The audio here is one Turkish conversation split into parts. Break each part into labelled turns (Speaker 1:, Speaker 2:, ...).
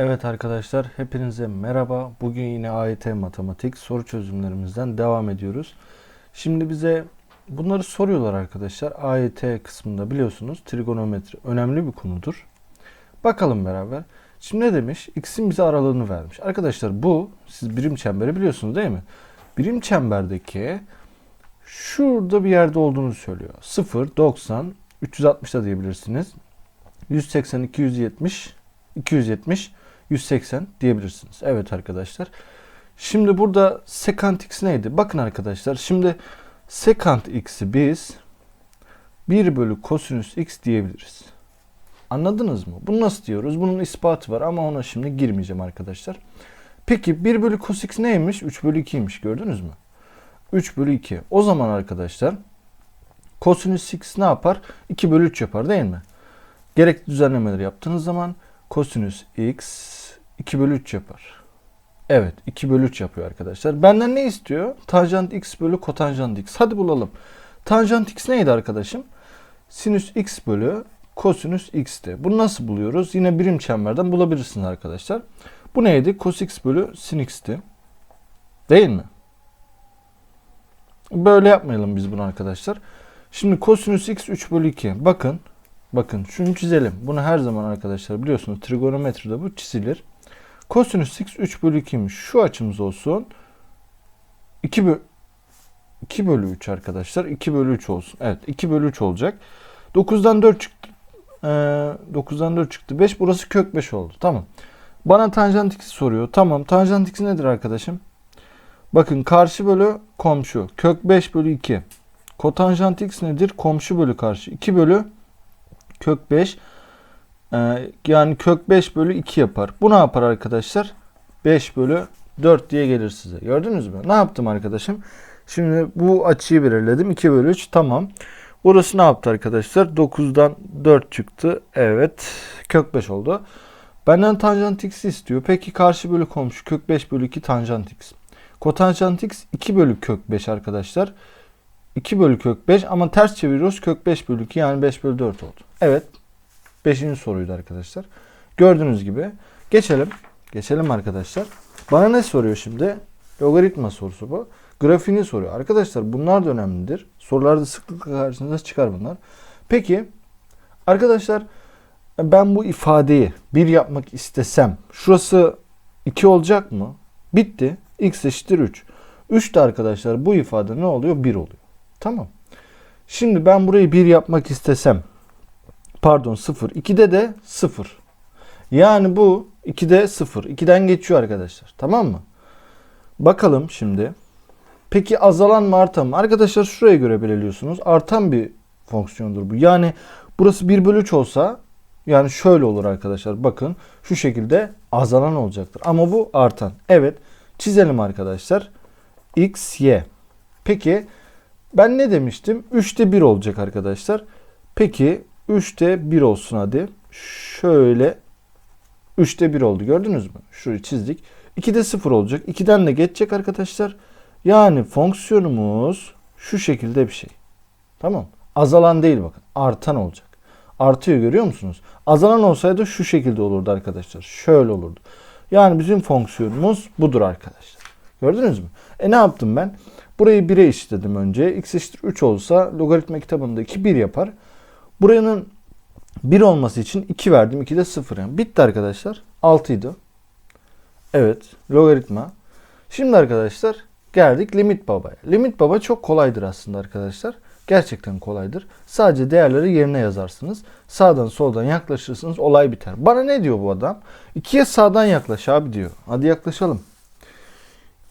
Speaker 1: Evet arkadaşlar hepinize merhaba. Bugün yine AYT matematik soru çözümlerimizden devam ediyoruz. Şimdi bize bunları soruyorlar arkadaşlar. AYT kısmında biliyorsunuz trigonometri önemli bir konudur. Bakalım beraber. Şimdi ne demiş? X'in bize aralığını vermiş. Arkadaşlar bu siz birim çemberi biliyorsunuz değil mi? Birim çemberdeki şurada bir yerde olduğunu söylüyor. 0, 90, 360 da diyebilirsiniz. 180, 270, 270, 180 diyebilirsiniz. Evet arkadaşlar. Şimdi burada sekant x neydi? Bakın arkadaşlar. Şimdi sekant x'i biz 1 bölü kosinüs x diyebiliriz. Anladınız mı? Bunu nasıl diyoruz? Bunun ispatı var ama ona şimdi girmeyeceğim arkadaşlar. Peki 1 bölü cos x neymiş? 3 bölü 2'ymiş gördünüz mü? 3 bölü 2. O zaman arkadaşlar kosinüs x ne yapar? 2 bölü 3 yapar değil mi? Gerekli düzenlemeleri yaptığınız zaman kosinüs x 2 bölü 3 yapar. Evet 2 bölü 3 yapıyor arkadaşlar. Benden ne istiyor? Tanjant x bölü kotanjant x. Hadi bulalım. Tanjant x neydi arkadaşım? Sinüs x bölü kosinüs x'ti. Bunu nasıl buluyoruz? Yine birim çemberden bulabilirsiniz arkadaşlar. Bu neydi? Cos x bölü sin x'ti. Değil mi? Böyle yapmayalım biz bunu arkadaşlar. Şimdi kosinüs x 3 bölü 2. Bakın. Bakın şunu çizelim. Bunu her zaman arkadaşlar biliyorsunuz trigonometride bu çizilir. Kosinüs x 3 bölü 2'ymiş. Şu açımız olsun. 2 bölü 2 bölü 3 arkadaşlar. 2 bölü 3 olsun. Evet 2 bölü 3 olacak. 9'dan 4 çıktı. Ee, 9'dan 4 çıktı. 5 burası kök 5 oldu. Tamam. Bana tanjant x soruyor. Tamam. Tanjant x nedir arkadaşım? Bakın karşı bölü komşu. Kök 5 bölü 2. Kotanjant x nedir? Komşu bölü karşı. 2 bölü kök 5. Ee, yani kök 5 bölü 2 yapar. Bu ne yapar arkadaşlar? 5 bölü 4 diye gelir size. Gördünüz mü? Ne yaptım arkadaşım? Şimdi bu açıyı belirledim. 2 bölü 3 tamam. Burası ne yaptı arkadaşlar? 9'dan 4 çıktı. Evet. Kök 5 oldu. Benden tanjant x istiyor. Peki karşı bölü komşu kök 5 bölü 2 tanjant x. Kotanjant x 2 bölü kök 5 arkadaşlar. 2 bölü kök 5 ama ters çeviriyoruz. Kök 5 bölü 2 yani 5 bölü 4 oldu. Evet. 5. soruydu arkadaşlar. Gördüğünüz gibi. Geçelim. Geçelim arkadaşlar. Bana ne soruyor şimdi? Logaritma sorusu bu. Grafiğini soruyor. Arkadaşlar bunlar da önemlidir. Sorularda sıklıkla karşınıza çıkar bunlar. Peki arkadaşlar ben bu ifadeyi 1 yapmak istesem şurası 2 olacak mı? Bitti. x eşittir 3. 3 de arkadaşlar bu ifade ne oluyor? 1 oluyor. Tamam. Şimdi ben burayı 1 yapmak istesem pardon 0. 2'de de 0. Yani bu 2'de 0. 2'den geçiyor arkadaşlar. Tamam mı? Bakalım şimdi. Peki azalan mı artan mı? Arkadaşlar şuraya göre belirliyorsunuz. Artan bir fonksiyondur bu. Yani burası 1 bölü 3 olsa yani şöyle olur arkadaşlar. Bakın şu şekilde azalan olacaktır. Ama bu artan. Evet çizelim arkadaşlar. X, Y. Peki ben ne demiştim? 3'te 1 olacak arkadaşlar. Peki 3'te 1 olsun hadi. Şöyle 3'te 1 oldu gördünüz mü? Şurayı çizdik. 2'de 0 olacak. 2'den de geçecek arkadaşlar. Yani fonksiyonumuz şu şekilde bir şey. Tamam. Azalan değil bakın. Artan olacak. Artıyor görüyor musunuz? Azalan olsaydı şu şekilde olurdu arkadaşlar. Şöyle olurdu. Yani bizim fonksiyonumuz budur arkadaşlar. Gördünüz mü? E ne yaptım ben? Burayı 1'e eşitledim önce. x eşittir 3 olsa logaritma kitabında 2 1 yapar. Buranın 1 olması için 2 verdim. 2 de 0 yani. Bitti arkadaşlar. 6 idi. Evet. Logaritma. Şimdi arkadaşlar geldik limit babaya. Limit baba çok kolaydır aslında arkadaşlar. Gerçekten kolaydır. Sadece değerleri yerine yazarsınız. Sağdan soldan yaklaşırsınız olay biter. Bana ne diyor bu adam? 2'ye sağdan yaklaş abi diyor. Hadi yaklaşalım.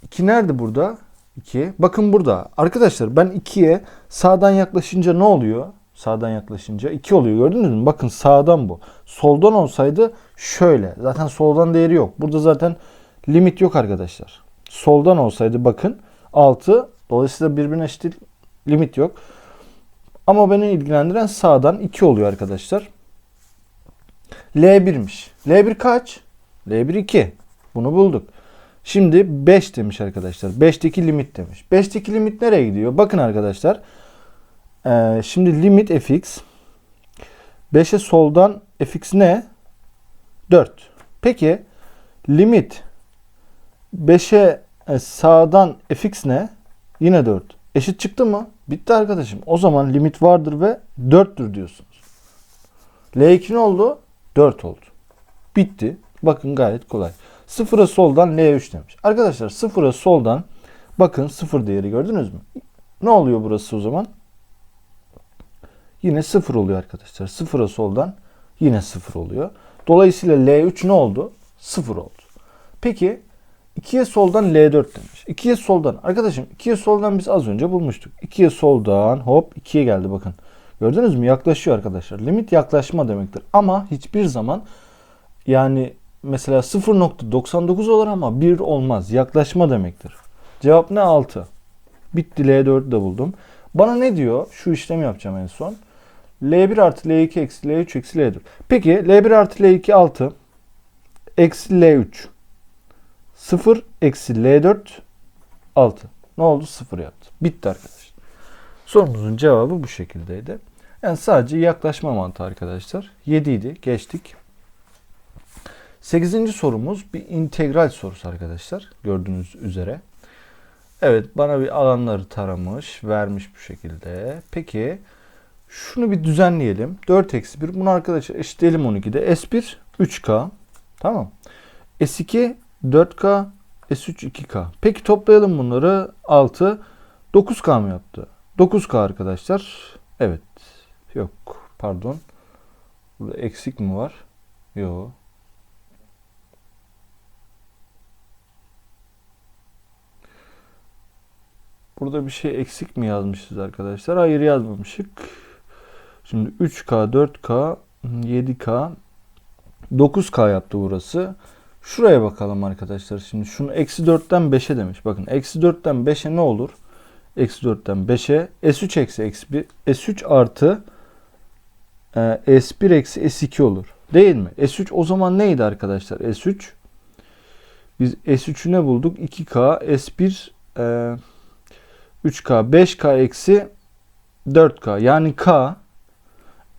Speaker 1: 2 nerede burada? 2. Bakın burada. Arkadaşlar ben 2'ye sağdan yaklaşınca ne oluyor? Sağdan yaklaşınca 2 oluyor gördünüz mü? Bakın sağdan bu. Soldan olsaydı şöyle. Zaten soldan değeri yok. Burada zaten limit yok arkadaşlar. Soldan olsaydı bakın 6. Dolayısıyla birbirine eşit limit yok. Ama beni ilgilendiren sağdan 2 oluyor arkadaşlar. L1'miş. L1 kaç? L1 2. Bunu bulduk. Şimdi 5 demiş arkadaşlar. 5'teki limit demiş. 5'teki limit nereye gidiyor? Bakın arkadaşlar. Ee, şimdi limit fx 5'e soldan fx ne? 4. Peki Limit 5'e e, sağdan fx ne? Yine 4. Eşit çıktı mı? Bitti arkadaşım. O zaman limit vardır ve 4'tür diyorsunuz. L2 ne oldu? 4 oldu. Bitti. Bakın gayet kolay. Sıfıra soldan L3 demiş. Arkadaşlar sıfıra soldan bakın sıfır değeri gördünüz mü? Ne oluyor burası o zaman? Yine sıfır oluyor arkadaşlar. Sıfıra soldan yine sıfır oluyor. Dolayısıyla L3 ne oldu? Sıfır oldu. Peki 2'ye soldan L4 demiş. 2'ye soldan. Arkadaşım 2'ye soldan biz az önce bulmuştuk. 2'ye soldan hop 2'ye geldi bakın. Gördünüz mü? Yaklaşıyor arkadaşlar. Limit yaklaşma demektir. Ama hiçbir zaman yani mesela 0.99 olur ama 1 olmaz. Yaklaşma demektir. Cevap ne? 6. Bitti L4'ü de buldum. Bana ne diyor? Şu işlemi yapacağım en son. L1 artı L2 eksi L3 eksi L4. Peki L1 artı L2 6 eksi L3 0 eksi L4 6. Ne oldu? 0 yaptı. Bitti arkadaşlar. Sorumuzun cevabı bu şekildeydi. Yani sadece yaklaşma mantığı arkadaşlar. 7 idi. Geçtik. 8. sorumuz bir integral sorusu arkadaşlar. Gördüğünüz üzere. Evet bana bir alanları taramış. Vermiş bu şekilde. Peki şunu bir düzenleyelim. 4 eksi 1. Bunu arkadaşlar eşitleyelim 12'de. S1 3K. Tamam. S2 4K. S3 2K. Peki toplayalım bunları. 6. 9K mı yaptı? 9K arkadaşlar. Evet. Yok. Pardon. Burada eksik mi var? Yok. Burada bir şey eksik mi yazmışız arkadaşlar? Hayır yazmamışık. Şimdi 3K, 4K, 7K, 9K yaptı burası. Şuraya bakalım arkadaşlar. Şimdi şunu eksi 4'ten 5'e demiş. Bakın eksi 4'ten 5'e ne olur? Eksi 4'ten 5'e S3 eksi eksi 1. S3 artı e, S1 eksi S2 olur. Değil mi? S3 o zaman neydi arkadaşlar? S3 biz S3'ü ne bulduk? 2K S1 e, 3K 5K eksi 4K yani K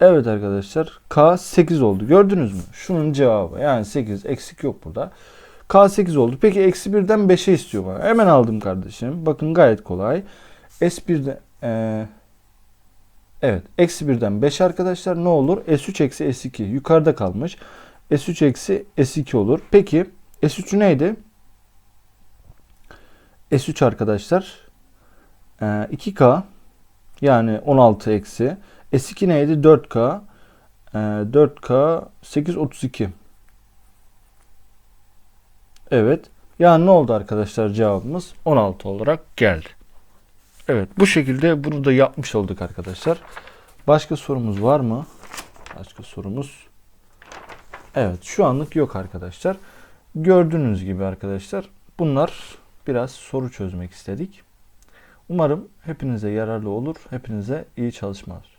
Speaker 1: Evet arkadaşlar K 8 oldu. Gördünüz mü? Şunun cevabı yani 8 eksik yok burada. K 8 oldu. Peki eksi 1'den 5'e istiyor bana. Hemen aldım kardeşim. Bakın gayet kolay. S1'de e, evet eksi 1'den 5 arkadaşlar ne olur? S3 eksi S2 yukarıda kalmış. S3 eksi S2 olur. Peki S3 neydi? S3 arkadaşlar 2K yani 16 eksi S2 neydi? 4K 4K 8 32 Evet. Yani ne oldu arkadaşlar cevabımız 16 olarak geldi. Evet bu şekilde bunu da yapmış olduk arkadaşlar. Başka sorumuz var mı? Başka sorumuz. Evet şu anlık yok arkadaşlar. Gördüğünüz gibi arkadaşlar bunlar biraz soru çözmek istedik. Umarım hepinize yararlı olur. Hepinize iyi çalışmalar.